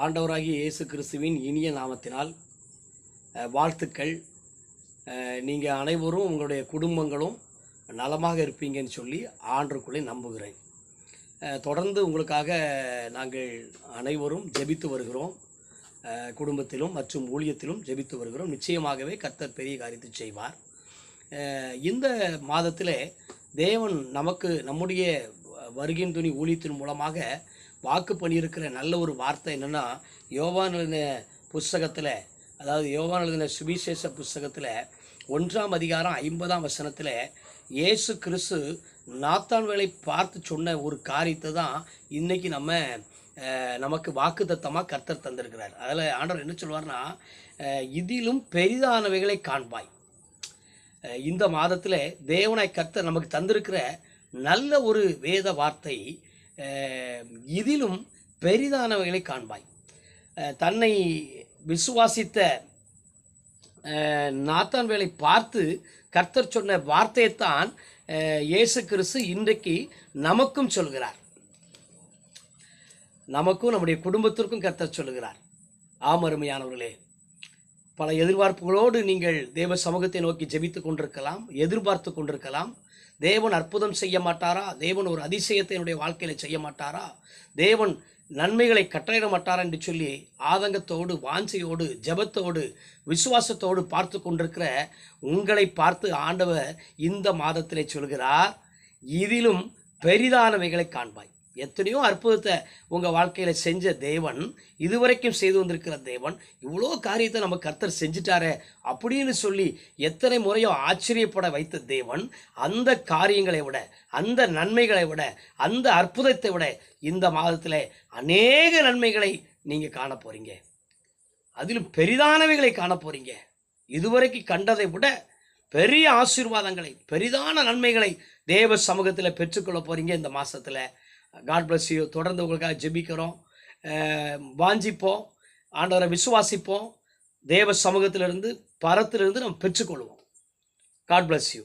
ஆண்டவராகிய இயேசு கிறிஸ்துவின் இனிய நாமத்தினால் வாழ்த்துக்கள். நீங்கள் அனைவரும் உங்களுடைய குடும்பங்களும் நலமாக இருப்பீங்கன்னு சொல்லி ஆண்டுக்குள்ளே நம்புகிறேன். தொடர்ந்து உங்களுக்காக நாங்கள் அனைவரும் ஜெபித்து வருகிறோம். குடும்பத்திலும் மற்றும் ஊழியத்திலும் ஜெபித்து வருகிறோம். நிச்சயமாகவே கர்த்தர் பெரிய காரியத்தை செய்வார். இந்த மாதத்தில் தேவன் நமக்கு நம்முடைய வருகின் துணி ஊழியத்தின் மூலமாக வாக்கு பண்ணியிருக்கிற நல்ல ஒரு வார்த்தை என்னென்னா யோவான் எழுதின புஸ்தகத்தில் அதாவது யோவான் எழுதின சுவிசேஷ புஸ்தகத்தில் ஒன்றாம் அதிகாரம் ஐம்பதாம் வசனத்தில் இயேசு கிறிஸ்து நாத்தான் வேலை பார்த்து சொன்ன ஒரு காரியத்தை தான் இன்றைக்கி நம்ம நமக்கு நமக்கு வாக்குத்தத்தமாக கர்த்தர் தந்திருக்கிறார். அதில் ஆண்டவர் என்ன சொல்வார்னா இதிலும் பெரிதானவைகளை காண்பாய். இந்த மாதத்தில் தேவனாய் கர்த்தர் நமக்கு தந்திருக்கிற நல்ல ஒரு வேத வார்த்தை இதிலும் பெரிதானவைகளை காண்பாய். அஹ் தன்னை விசுவாசித்த அஹ் நாத்தான் வேலை பார்த்து கர்த்தர் சொன்ன வார்த்தையைத்தான் அஹ் இயேசு கிறிஸ்து இன்றைக்கு நமக்கும் சொல்கிறார். நமக்கும் நம்முடைய குடும்பத்திற்கும் கர்த்தர் சொல்லுகிறார் ஆமருமையானவர்களே அருமையானவர்களே. பல எதிர்பார்ப்புகளோடு நீங்கள் தேவ சமூகத்தை நோக்கி ஜெபித்து கொண்டிருக்கலாம் எதிர்பார்த்து கொண்டிருக்கலாம். தேவன் அற்புதம் செய்ய மாட்டாரா? தேவன் ஒரு அதிசயத்தை என்னுடைய வாழ்க்கையில் செய்ய மாட்டாரா? தேவன் நன்மைகளை கட்டளையிட மாட்டாரா என்று சொல்லி ஆதங்கத்தோடு வாஞ்சையோடு ஜெபத்தோடு விசுவாசத்தோடு பார்த்து கொண்டிருக்கிற உங்களை பார்த்து ஆண்டவர் இந்த மாதத்திலே சொல்கிறார் இதிலும் பெரிதானவைகளை காண்பாய். எத்தனையோ அற்புதத்தை உங்கள் வாழ்க்கையில் செஞ்ச தேவன் இதுவரைக்கும் செய்து வந்திருக்கிற தேவன் இவ்வளோ காரியத்தை நம்ம கர்த்தர் செஞ்சிட்டாரே அப்படின்னு சொல்லி எத்தனை முறையோ ஆச்சரியப்பட வைத்த தேவன் அந்த காரியங்களை விட அந்த நன்மைகளை விட அந்த அற்புதத்தை விட இந்த மாதத்தில் அநேக நன்மைகளை நீங்கள் காண போகிறீங்க அதிலும் பெரிதானவைகளை காண போகிறீங்க இதுவரைக்கும் கண்டதை விட பெரிய ஆசீர்வாதங்களை பெரிதான நன்மைகளை தேவ சமூகத்தில் பெற்றுக்கொள்ள போகிறீங்க இந்த மாதத்தில் காட் பிளஸ் யூ தொடர்ந்து உங்களுக்காக ஜெபிக்கிறோம். வாஞ்சிப்போம். ஆண்டவரை விசுவாசிப்போம். தேவ சமூகத்திலிருந்து பரத்திலிருந்து நம்ம பெற்றுக்கொள்வோம். God bless you